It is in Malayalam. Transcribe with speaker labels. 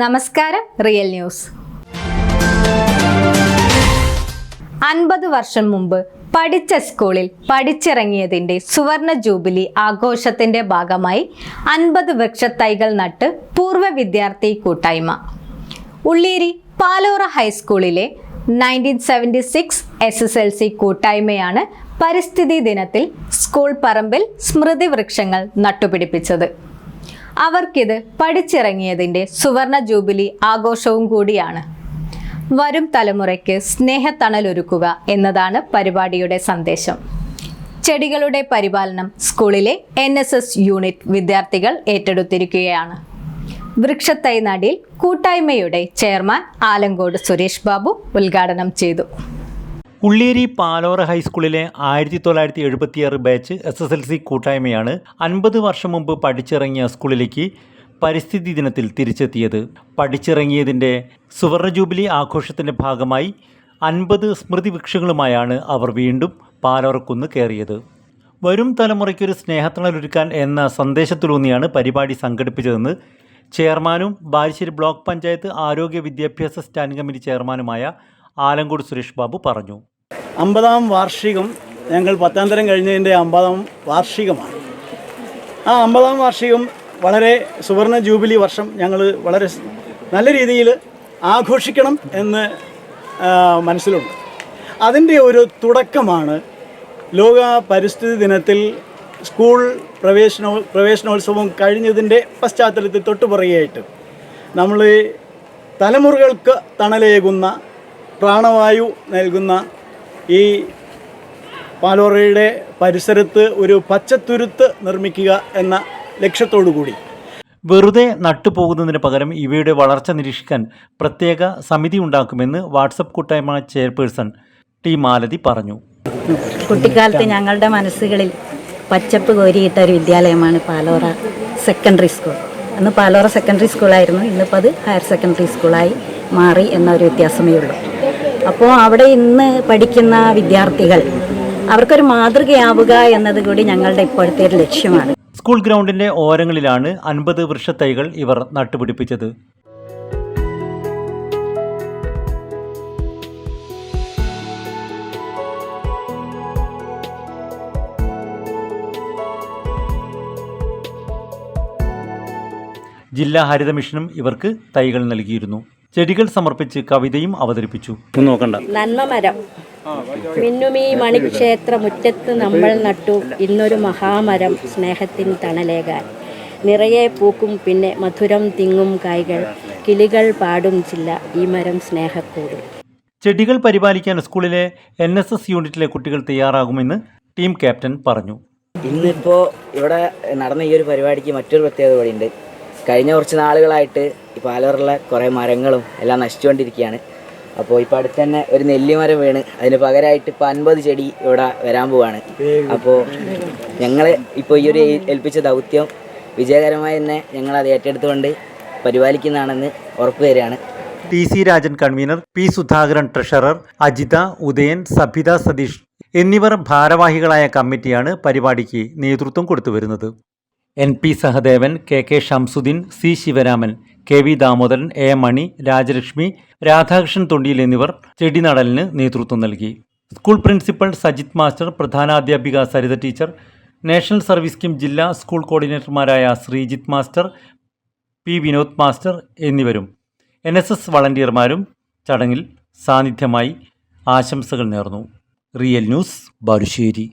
Speaker 1: നമസ്കാരം റിയൽ ന്യൂസ്. അൻപത് വർഷം മുമ്പ് പഠിച്ച സ്കൂളിൽ പഠിച്ചിറങ്ങിയതിന്റെ സുവർണ ജൂബിലി ആഘോഷത്തിന്റെ ഭാഗമായി അൻപത് വൃക്ഷത്തൈകൾ നട്ട് പൂർവ വിദ്യാർത്ഥി കൂട്ടായ്മ. ഉള്ളേരി പാലോറ ഹൈസ്കൂളിലെ nineteen seventy six S S L C കൂട്ടായ്മയാണ് പരിസ്ഥിതി ദിനത്തിൽ സ്കൂൾ പറമ്പിൽ സ്മൃതി വൃക്ഷങ്ങൾ നട്ടുപിടിപ്പിച്ചത്. അവർക്കിത് പഠിച്ചിറങ്ങിയതിന്റെ സുവർണ ജൂബിലി ആഘോഷവും കൂടിയാണ്. വരും തലമുറയ്ക്ക് സ്നേഹത്തണലൊരുക്കുക എന്നതാണ് പരിപാടിയുടെ സന്ദേശം. ചെടികളുടെ പരിപാലനം സ്കൂളിലെ എൻ എസ് എസ് യൂണിറ്റ് വിദ്യാർത്ഥികൾ ഏറ്റെടുത്തിരിക്കുകയാണ്. വൃക്ഷത്തൈ നടിയിൽ കൂട്ടായ്മയുടെ ചെയർമാൻ ആലങ്കോട് സുരേഷ് ബാബു ഉദ്ഘാടനം ചെയ്തു.
Speaker 2: ഉള്ളിയേരി പാലോറ ഹൈസ്കൂളിലെ ആയിരത്തി തൊള്ളായിരത്തി എഴുപത്തിയാറ് batch S S L C കൂട്ടായ്മയാണ് അൻപത് വർഷം മുമ്പ് പഠിച്ചിറങ്ങിയ സ്കൂളിലേക്ക് പരിസ്ഥിതി ദിനത്തിൽ തിരിച്ചെത്തിയത്. പഠിച്ചിറങ്ങിയതിന്റെ സുവർണ ജൂബിലി ആഘോഷത്തിന്റെ ഭാഗമായി അൻപത് സ്മൃതി വൃക്ഷങ്ങളുമായാണ് അവർ വീണ്ടും പാലോറക്കുന്ന് കയറിയത്. വരും തലമുറയ്ക്കൊരു സ്നേഹത്തണലൊരുക്കാൻ എന്ന സന്ദേശത്തിലൂന്നിയാണ് പരിപാടി സംഘടിപ്പിച്ചതെന്ന് ചെയർമാനും ബാലുശ്ശേരി ബ്ലോക്ക് പഞ്ചായത്ത് ആരോഗ്യ വിദ്യാഭ്യാസ സ്റ്റാൻഡിംഗ് കമ്മിറ്റി ചെയർമാനുമായ ആലങ്കോട് സുരേഷ് ബാബു പറഞ്ഞു.
Speaker 3: അമ്പതാം വാർഷികം ഞങ്ങൾ പത്താം തരം കഴിഞ്ഞതിന്റെ അമ്പതാം വാർഷികമാണ്. ആ അമ്പതാം വാർഷികം വളരെ സുവർണ ജൂബിലി വർഷം ഞങ്ങൾ വളരെ നല്ല രീതിയിൽ ആഘോഷിക്കണം എന്ന് മനസ്സിലുണ്ട്. അതിന്റെ ഒരു തുടക്കമാണ് ലോക പരിസ്ഥിതി ദിനത്തിൽ സ്കൂൾ പ്രവേശനോ പ്രവേശനോത്സവം കഴിഞ്ഞതിന്റെ പശ്ചാത്തലത്തിൽ തൊട്ടുപുറകെയായിട്ട് നമ്മൾ തലമുറകൾക്ക് തണലേകുന്ന പ്രാണവായു നൽകുന്ന ഈ പാലോറയുടെ പരിസരത്ത് ഒരു പച്ചത്തുരുത്ത് നിർമ്മിക്കുക എന്ന ലക്ഷ്യത്തോടു കൂടി
Speaker 2: വെറുതെ നട്ടുപോകുന്നതിന് പകരം ഇവയുടെ വളർച്ച നിരീക്ഷിക്കാൻ പ്രത്യേക സമിതി ഉണ്ടാക്കുമെന്ന് വാട്സപ്പ് കൂട്ടായ്മ ചെയർപേഴ്സൺ ടി മാലതി പറഞ്ഞു.
Speaker 4: കുട്ടിക്കാലത്ത് ഞങ്ങളുടെ മനസ്സുകളിൽ പച്ചപ്പ് കോരിയിട്ട ഒരു വിദ്യാലയമാണ് പാലോറ സെക്കൻഡറി സ്കൂൾ. അന്ന് പാലോറ സെക്കൻഡറി സ്കൂളായിരുന്നു. ഇന്നിപ്പോൾ അത് ഹയർ സെക്കൻഡറി സ്കൂളായി മാറി എന്നൊരു വ്യത്യാസമേ ഉള്ളൂ. അപ്പോൾ അവിടെ ഇന്ന് പഠിക്കുന്ന വിദ്യാർത്ഥികൾ അവർക്കൊരു മാതൃകയാവുക എന്നത് കൂടി ഞങ്ങളുടെ ഇപ്പോഴത്തെ ഒരു ലക്ഷ്യമാണ്.
Speaker 2: സ്കൂൾ ഗ്രൗണ്ടിന്റെ ഓരങ്ങളിലാണ് അൻപത് വൃക്ഷത്തൈകൾ ഇവർ നട്ടുപിടിപ്പിച്ചത്. ജില്ലാ ഹരിത മിഷനും ഇവർക്ക് തൈകൾ നൽകിയിരുന്നു. ചെടികൾ സമർപ്പിച്ച് കവിതയും അവതരിപ്പിച്ചു. നോക്കണ്ട.
Speaker 5: നന്മമരം മിന്നുമീ മണിക്ഷേത്ര മുറ്റത്ത് നമ്മൾ നട്ടു ഇന്നൊരു മഹാമരം സ്നേഹത്തിന് തണലേകാൻ. നിറയെ പൂക്കും പിന്നെ മധുരം തിങ്ങും കായ്കൾ കിളികൾ പാടും ചില്ല ഈ മരം സ്നേഹക്കൂട്.
Speaker 2: ചെടികൾ പരിപാലിക്കാൻ സ്കൂളിലെ എൻ എസ് എസ് യൂണിറ്റിലെ കുട്ടികൾ തയ്യാറാകുമെന്ന് ടീം ക്യാപ്റ്റൻ പറഞ്ഞു.
Speaker 6: ഇന്നിപ്പോൾ ഇവിടെ നടന്ന ഈ ഒരു പരിപാടിക്ക് മറ്റൊരു പ്രത്യേകത കൂടിയുണ്ട്. കഴിഞ്ഞ കുറച്ച് നാളുകളായിട്ട് ഈ പാലൂരിലെ കുറേ മരങ്ങളും എല്ലാം നശിച്ചുകൊണ്ടിരിക്കുകയാണ്. അപ്പോൾ ഇപ്പോൾ അടുത്ത് തന്നെ ഒരു നെല്ലിമരം വീണ്. അതിന് പകരമായിട്ട് ഇപ്പോൾ അൻപത് ചെടി ഇവിടെ വരാൻ പോവാണ്. അപ്പോൾ ഞങ്ങൾ ഇപ്പോൾ ഈ ഒരു ഏൽപ്പിച്ച ദൗത്യം വിജയകരമായി തന്നെ ഞങ്ങൾ അത് ഏറ്റെടുത്തുകൊണ്ട് പരിപാലിക്കുന്നതാണെന്ന് ഉറപ്പ് തരികയാണ്.
Speaker 2: T C Rajan convener P Sudhakaran treasurer Ajitha Udayan Sabitha Satheesh എന്നിവർ ഭാരവാഹികളായ കമ്മിറ്റിയാണ് പരിപാടിക്ക് നേതൃത്വം കൊടുത്തുവരുന്നത് N P Sahadevan K K Shamsuddin C Sivaraman K V Damodaran A Mani Rajalakshmi Radhakrishnan Thondiyil എന്നിവർ ചെടിനടലിന് നേതൃത്വം നൽകി. School principal Sajith master പ്രധാനാധ്യാപിക Saritha teacher national service scheme ജില്ലാ school കോർഡിനേറ്റർമാരായ Sreejith master P Vinod master എന്നിവരും എൻ എസ് എസ് വളണ്ടിയർമാരും ചടങ്ങിൽ സാന്നിധ്യമായി ആശംസകൾ നേർന്നു. Real news Balussery.